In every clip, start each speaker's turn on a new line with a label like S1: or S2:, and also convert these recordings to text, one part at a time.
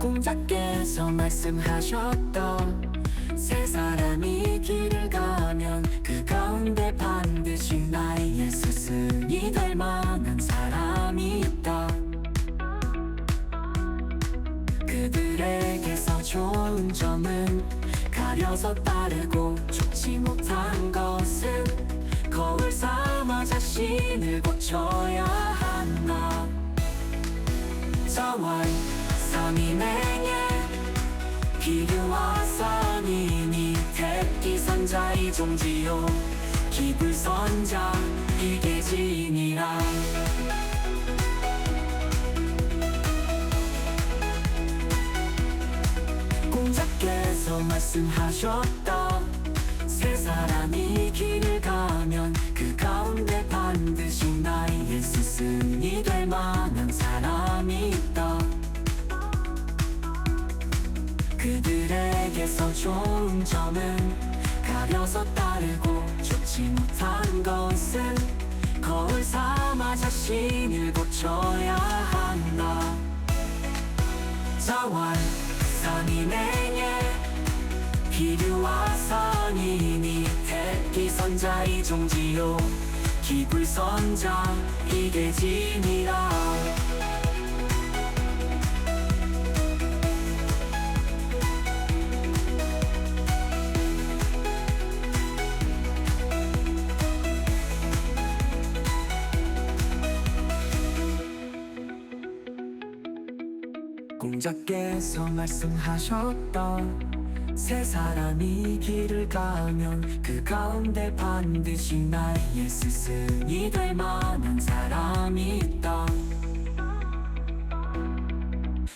S1: 공자께서 말씀하셨던 세 사람이 길을 가면 그 가운데 반드시 나의 스승이 될 만한 사람이 있다. 그들에게서 좋은 점은 가려서 따르고 좋지 못한 것은 거울 삼아 자신을 고쳐야 한다. 정월 삼인행에 기류와 선인이 택기선자 이 종지요. 기불선자 지니라. 공자께서 말씀하셨던 세 사람이 길 그들에게서 좋은 점은 가려서 따르고 좋지 못한 것은 거울 삼아 자신을 고쳐야 한다. 자활 선인행에 기류와 선인이 택기선자 이 종지요. 기불선자 이게 진이라 공자께서 말씀하셨던 세 사람이 길을 가면 그 가운데 반드시 나의 스승이 될 만한 사람이 있다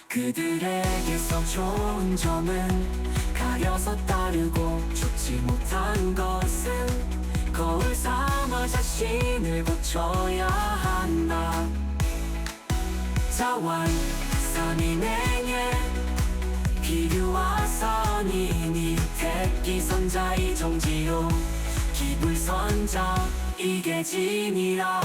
S1: 그들에게서 좋은 점은 가려서 따르고 좋지 못한 것은 거울 삼아 자신을 고쳐야 한다. 자 활 선인행에 기류와 선인이 택기선자이 종지요. 기불선자 이게 진이라